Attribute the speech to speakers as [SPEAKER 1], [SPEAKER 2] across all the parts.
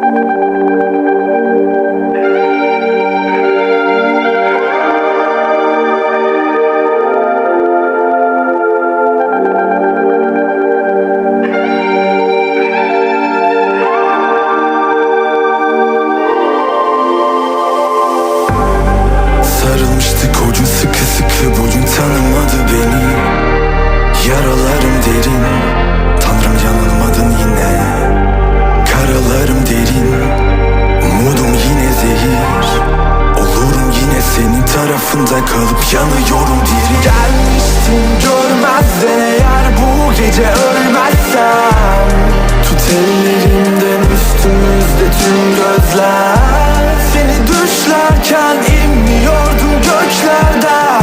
[SPEAKER 1] Thank you. Tarafında kalıp yanıyorum diri. Gelmiştin görmezden eğer bu gece ölmezsem. Tut ellerimden üstümüzde tüm gözler. Seni düşlerken inmiyordum göklerden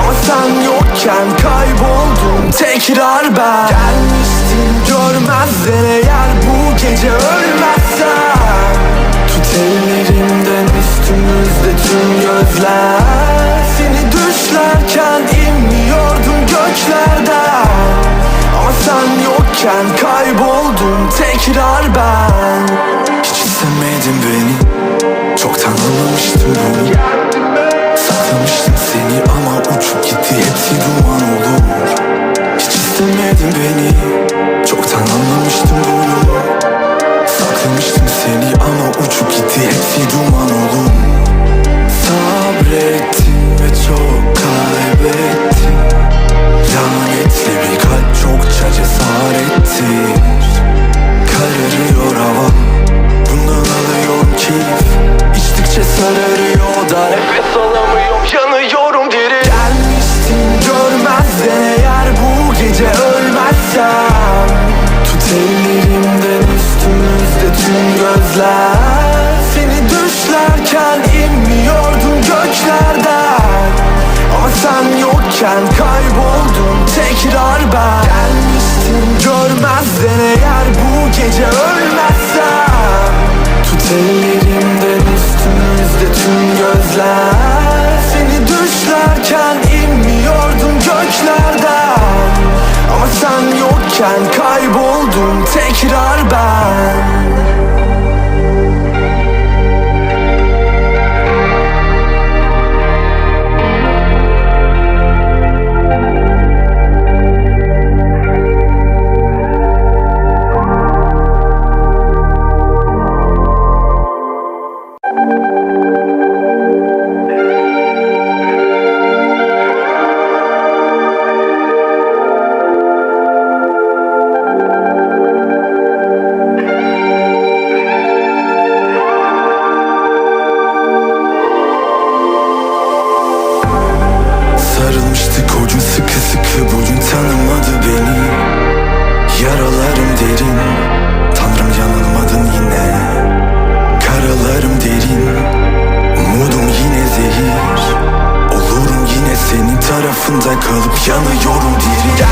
[SPEAKER 1] Ama sen yokken kayboldum tekrar ben. Gelmiştin görmezden yokken kayboldum tekrar ben. Hiç istemedin beni Çoktan anlamıştım bunu Saklamıştım seni ama uçup gitti hepsi duman olur. Hiç istemedin beni gözler Seni düşlerken inmiyordum göklerden. Ama sen yokken kayboldum tekrar ben. Gelmiştin görmezden eğer bu gece ölmezsem. Tut ellerimden üstümüzde tüm gözler. Seni düşlerken inmiyordum göklerden. Ama sen yokken kayboldum tekrar ben sıkı Bugün tanımadı beni. Yaralarım derin. Tanrım yanılmadın yine. Karalarım derin. Umudum yine zehir. Olurum yine senin tarafında kalıp yanıyorum diri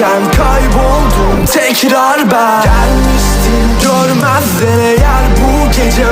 [SPEAKER 1] yokken kayboldum tekrar ben. Gelmiştin görmezden eğer bu gece